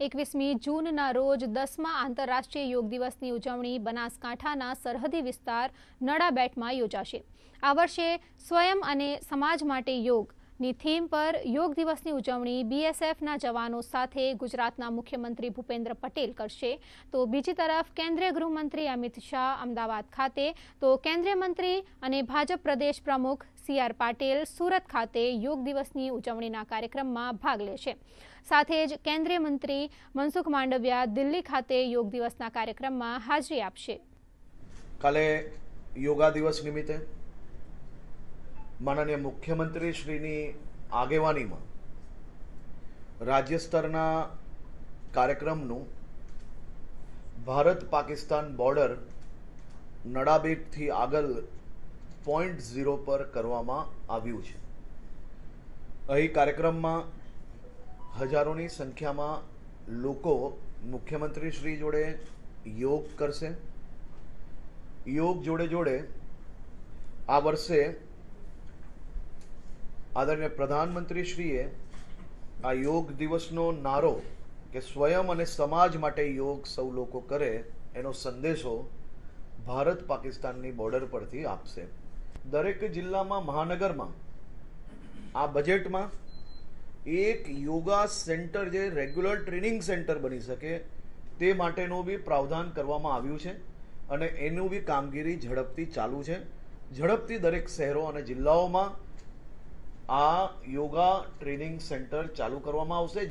એકવીસમી જૂનના રોજ દસમા આંતરરાષ્ટ્રીય યોગ દિવસની ઉજવણી બનાસકાંઠાના સરહદી વિસ્તાર નડાબેટમાં યોજાશે. આ વર્ષે સ્વયં અને સમાજ માટે યોગ ની થીમ પર યોગ દિવસની ઉજવણી બીએસએફના જવાનો સાથે ગુજરાતના મુખ્યમંત્રી ભૂપેન્દ્ર પટેલ કરશે. તો બીજી તરફ કેન્દ્રીય ગૃહમંત્રી અમિત શાહ અમદાવાદ ખાતે, તો કેન્દ્રીય મંત્રી અને ભાજપ પ્રદેશ પ્રમુખ સી આર પાટીલ સુરત ખાતે યોગ દિવસની ઉજવણીના કાર્યક્રમમાં ભાગ લેશે. સાથે જ કેન્દ્રીય મંત્રી મનસુખ માંડવિયા દિલ્હી ખાતે યોગ દિવસના કાર્યક્રમમાં હાજરી આપશે. કાલે યોગા દિવસ નિમિત્તે માનનીય મુખ્યમંત્રી શ્રીની આગેવાનીમાં રાજ્ય સ્તરના કાર્યક્રમનું ભારત પાકિસ્તાન બોર્ડર નડાબેટથી આગળ પોઈન્ટ ઝીરો પર કરવામાં આવ્યું છે. અહીં કાર્યક્રમમાં હજારોની સંખ્યામાં લોકો મુખ્યમંત્રી શ્રી જોડે યોગ કરશે. યોગ જોડે જોડે આ વર્ષે આદરણીય પ્રધાનમંત્રીશ્રીએ આ યોગ દિવસનો નારો કે સ્વયં અને સમાજ માટે યોગ સૌ લોકો કરે એનો સંદેશો ભારત પાકિસ્તાનની બોર્ડર પરથી આપશે. દરેક જિલ્લામાં, મહાનગરમાં, આ બજેટમાં એક યોગા સેન્ટર જે રેગ્યુલર ટ્રેનિંગ સેન્ટર બની શકે તે માટેનું બી પ્રાવધાન કરવામાં આવ્યું છે અને એનું બી કામગીરી ઝડપથી ચાલુ છે. ઝડપથી દરેક શહેરો અને જિલ્લાઓમાં આ યોગા ટ્રેનિંગ સેન્ટર ચાલુ કરવામાં આવશે.